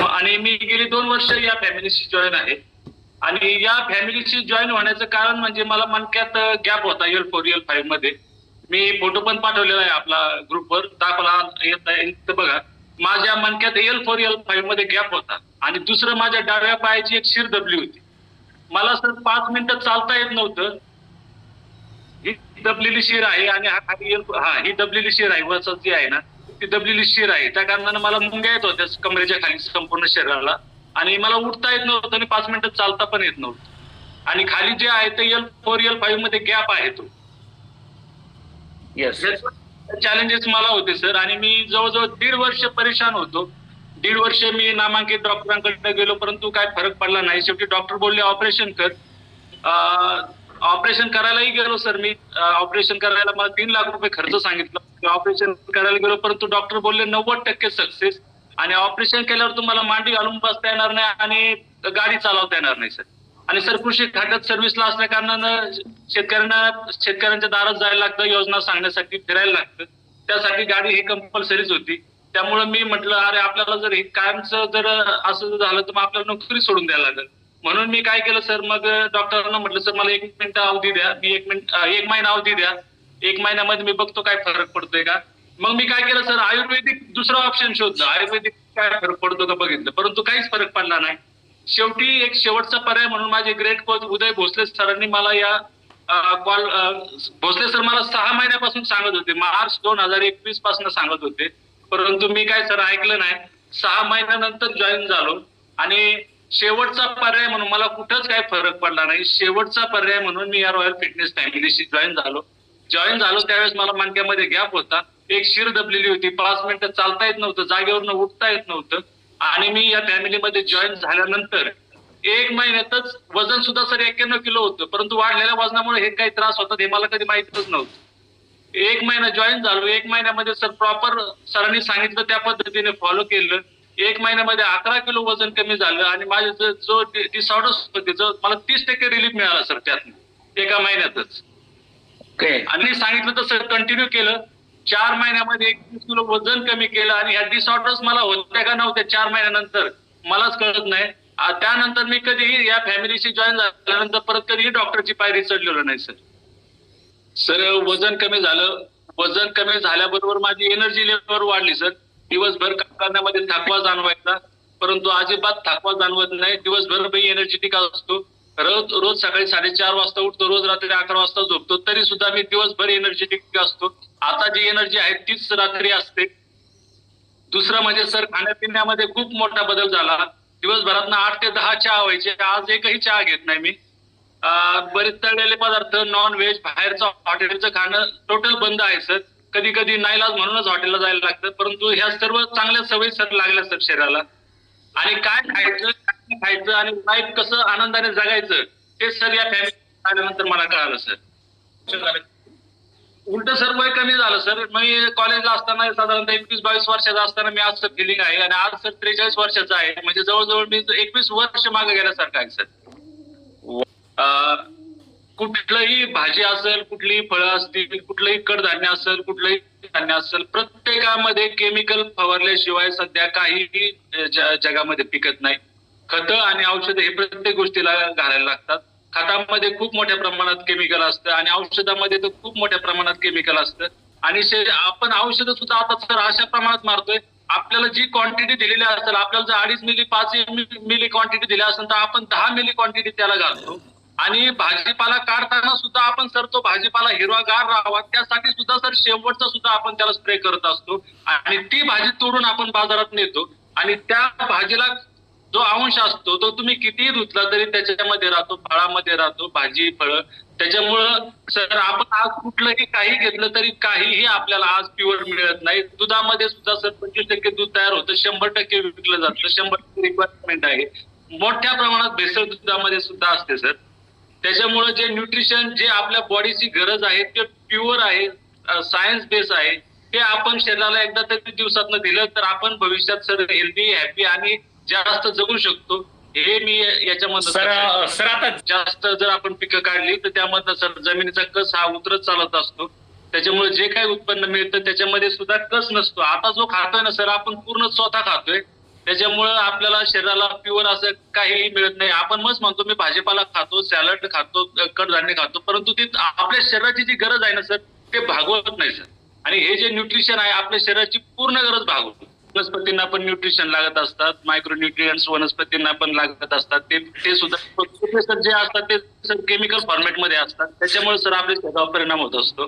हो, आणि मी गेली दोन वर्ष या फॅमिलीशी जॉईन आहे. आणि या फॅमिलीशी जॉईन होण्याचं कारण म्हणजे मला मणक्यात गॅप होता एल फोर एल फाईव्हमध्ये. मी फोटो पण पाठवलेला आहे आपला ग्रुपवर दाखवला येत आहे बघा. माझ्या मणक्यात एल फोर एल फाईव्हमध्ये गॅप होता. आणि दुसरं माझ्या डाव्या पायाची एक शिर दबली होती. मला सर पाच मिनिटं चालता येत नव्हतं. ही दबलेली शिर आहे आणि हा एल हा ही दबलेली शिर आहे वरचं जी आहे ना ती दबलेली शिर आहे. त्या कारणानं मला मुंग्या येत होत्या कमरेच्या खाली संपूर्ण शरीराला. आणि मला उठता येत नव्हतं आणि पाच मिनिटं चालता पण येत नव्हतं. आणि खाली जे आहे ते एल फोर एल फाईव्हमध्ये गॅप आहे तो. येस चॅलेंजेस मला होते सर आणि मी जवळजवळ दीड वर्ष परेशान होतो. दीड वर्ष मी नामांकित डॉक्टरांकडे गेलो परंतु काय फरक पडला नाही. शेवटी डॉक्टर बोलले ऑपरेशन कर. ऑपरेशन करायलाही गेलो सर मी. ऑपरेशन करायला मला तीन लाख रुपये खर्च सांगितलं. ऑपरेशन करायला गेलो परंतु डॉक्टर बोलले नव्वद टक्के सक्सेस. आणि ऑपरेशन केल्यावर तुम्हाला मांडी घालून बसता येणार नाही आणि गाडी चालवता येणार नाही सर. आणि सर कृषी खात्यात सर्व्हिसला असल्या कारणानं शेतकऱ्यांना शेतकऱ्यांच्या दारात जायला लागतं योजना सांगण्यासाठी फिरायला लागतं. त्यासाठी गाडी ही कंपल्सरीच होती. त्यामुळे मी म्हटलं अरे आपल्याला जर हे कायमचं जर असं झालं तर मग आपल्याला नोकरी सोडून द्यायला लागेल. म्हणून मी काय केलं सर मग डॉक्टरांना म्हटलं सर मला एक मिनिट अवधी द्या मी एक मिनिट एक महिना अवधी द्या. एक महिन्यामध्ये मी बघतो काय फरक पडतोय का. मग मी काय केलं सर आयुर्वेदिक दुसरा ऑप्शन शोधलं. आयुर्वेदिक काय फरक पडतो का बघितलं. परंतु काहीच फरक पडला नाही. शेवटी एक शेवटचा पर्याय म्हणून माझे ग्रेट कोच उदय भोसले सरांनी मला या कॉल भोसले सर मला सहा महिन्यापासून सांगत होते. मार्च दोन हजार एकवीसपासून सांगत होते. परंतु मी काय सर ऐकलं नाही. सहा महिन्यानंतर जॉईन झालो. आणि शेवटचा पर्याय म्हणून मला कुठंच काही फरक पडला नाही. शेवटचा पर्याय म्हणून मी या रॉयल फिटनेस फॅमिलीशी जॉईन झालो. जॉईन झालो त्यावेळेस मला मणक्यामध्ये गॅप होता. एक शिर दबलेली होती. पाच मिनिटं चालता येत नव्हतं. जागेवरनं उठता येत नव्हतं. आणि मी या फॅमिलीमध्ये जॉईन झाल्यानंतर एक महिन्यातच वजन सुद्धा सर एक्क्याण्णव किलो होतं. परंतु वाढलेल्या वजनामुळे हे काही त्रास होतात हे मला कधी माहितच नव्हतं. एक महिना जॉईन झालो. एक महिन्यामध्ये सर प्रॉपर सरांनी सांगितलं त्या पद्धतीने फॉलो केलं. एक महिन्यामध्ये अकरा किलो वजन कमी झालं आणि माझे जो- होते जो मला तीस टक्के रिलीफ मिळाला सर त्यात एका महिन्यातच. आणि सांगितलं तसं कंटिन्यू केलं. चार महिन्यामध्ये एकवीस किलो वजन कमी केलं आणि ह्या डिसऑर्डर्स मला होत्या का नव्हत्या चार महिन्यानंतर मलाच कळत नाही. त्यानंतर मी कधीही या फॅमिलीशी जॉईन झाल्यानंतर परत कधीही डॉक्टरची पायरी चढलेलो नाही सर सर वजन कमी झालं. वजन कमी झाल्याबरोबर माझी एनर्जी लेवल वाढली सर दिवसभर काम करण्यामध्ये थकवा जाणवायचा परंतु अजिबात थकवा जाणवत नाही. दिवसभर मी एनर्जेटिक असतो. रोज रोज सकाळी साडेचार वाजता उठतो रोज रात्री अकरा वाजता झोपतो. तरी सुद्धा मी दिवसभर एनर्जेटिक असतो. आता जी एनर्जी आहे तीच रात्री असते. दुसरं म्हणजे सर खाण्यापिण्यामध्ये खूप मोठा बदल झाला. दिवसभरात आठ ते दहा चहा व्हायचे. आज एकही चहा घेत नाही मी. बरेच तळलेले पदार्थ नॉन व्हेज बाहेरचं हॉटेलचं खाणं टोटल बंद आहे सर. कधी कधी नाईलाज म्हणूनच हॉटेलला जायला लागतं परंतु ह्या सर्व चांगल्या सवयी सर लागल्या सर शरीराला. आणि काय खायचं काय खायचं आणि लाईफ कसं आनंदाने जगायचं ते सर या फॅमिली आल्यानंतर मला कळालं सर. उलट सर वय कमी झालं सर. मी कॉलेजला असताना साधारणतः एकवीस बावीस वर्षाचा असताना मी आज फिलिंग आहे आणि आज सर त्रेचाळीस वर्षाचा आहे. म्हणजे जवळजवळ मी एकवीस वर्ष मागे गेल्यासारखं आहे सर. कुठलंही भाजी असेल कुठलीही फळं असतील कुठलंही कडधान्य असेल कुठलंही धान्य असेल प्रत्येकामध्ये केमिकल फवारल्याशिवाय सध्या काहीही जगामध्ये पिकत नाही. खतं आणि औषधं हे प्रत्येक गोष्टीला घालायला लागतात. खतामध्ये खूप मोठ्या प्रमाणात केमिकल असतं आणि औषधामध्ये तर खूप मोठ्या प्रमाणात केमिकल असतं. आणि आपण औषधं सुद्धा आता सर अशा प्रमाणात मारतोय. आपल्याला जी क्वांटिटी दिलेली असेल आपल्याला जर अडीच मिली पाच मिली क्वांटिटी दिली असेल तर आपण दहा मिली क्वांटिटी त्याला घालतो. आणि भाजीपाला काढताना सुद्धा आपण सर तो भाजीपाला हिरवागार राहावा त्यासाठी सुद्धा सर शेवटचा सुद्धा आपण त्याला स्प्रे करत असतो. आणि ती भाजी तोडून आपण बाजारात नेतो. आणि त्या भाजीला जो अंश असतो तो तुम्ही कितीही धुतला तरी त्याच्यामध्ये राहतो फळामध्ये राहतो भाजी फळं. त्याच्यामुळं सर आपण आज कुठलंही काही घेतलं तरी काहीही आपल्याला आज प्युअर मिळत नाही. दुधामध्ये सुद्धा सर पंचवीस टक्के दूध तयार होतं शंभर टक्के विकलं जातं. शंभर टक्के रिक्वायरमेंट आहे. मोठ्या प्रमाणात भेसळ दुधामध्ये सुद्धा असते सर. त्याच्यामुळे जे न्यूट्रिशन जे आपल्या बॉडीची गरज आहे ते प्युअर आहे सायन्स बेस आहे ते आपण शरीराला एकदा तरी दिवसातनं दिलं तर आपण भविष्यात सर हेल्दी हॅपी आणि जास्त जगू शकतो. हे मी याच्यामध्ये सर सर आता जास्त जर आपण पिकं काढली तर त्यामधनं सर जमिनीचा कस हा उतरत चालत असतो. त्याच्यामुळे जे काही उत्पन्न मिळतं त्याच्यामध्ये सुद्धा कस नसतो. आता जो खातोय ना सर आपण पूर्ण स्वतः खातोय. त्याच्यामुळं आपल्याला शरीराला प्युअर असं काही मिळत नाही. आपण मस्त म्हणतो मी भाजीपाला खातो सॅलड खातो कडधान्य खातो परंतु ती आपल्या शरीराची जी गरज आहे ना सर ते भागवत नाही सर. आणि हे जे न्यूट्रिशन आहे आपल्या शरीराची पूर्ण गरज भागवतो. वनस्पतींना पण न्यूट्रिशन लागत असतात मायक्रो न्यूट्रियन्स वनस्पतींना पण लागत असतात. ते ते सुद्धा ते सर जे असतात ते सर केमिकल फॉर्मॅटमध्ये असतात. त्याच्यामुळे सर आपल्या शरीरावर परिणाम होत असतो.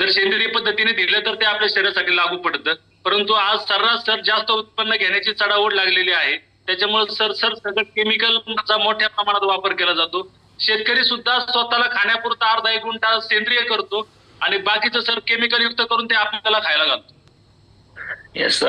जर सेंद्रिय पद्धतीने दिलं तर ते आपल्या शरीरासाठी लागू पडतं. परंतु आज सर्रास सर जास्त उत्पन्न घेण्याची चढाओढ लागलेली आहे. त्याच्यामुळे सर सर सगळं केमिकलचा मोठ्या प्रमाणात वापर केला जातो. शेतकरी सुद्धा स्वतःला खाण्यापुरता अर्धा एक गुंठा सेंद्रिय करतो आणि बाकीचं सर केमिकल युक्त करून ते आपल्याला खायला घालतो. येस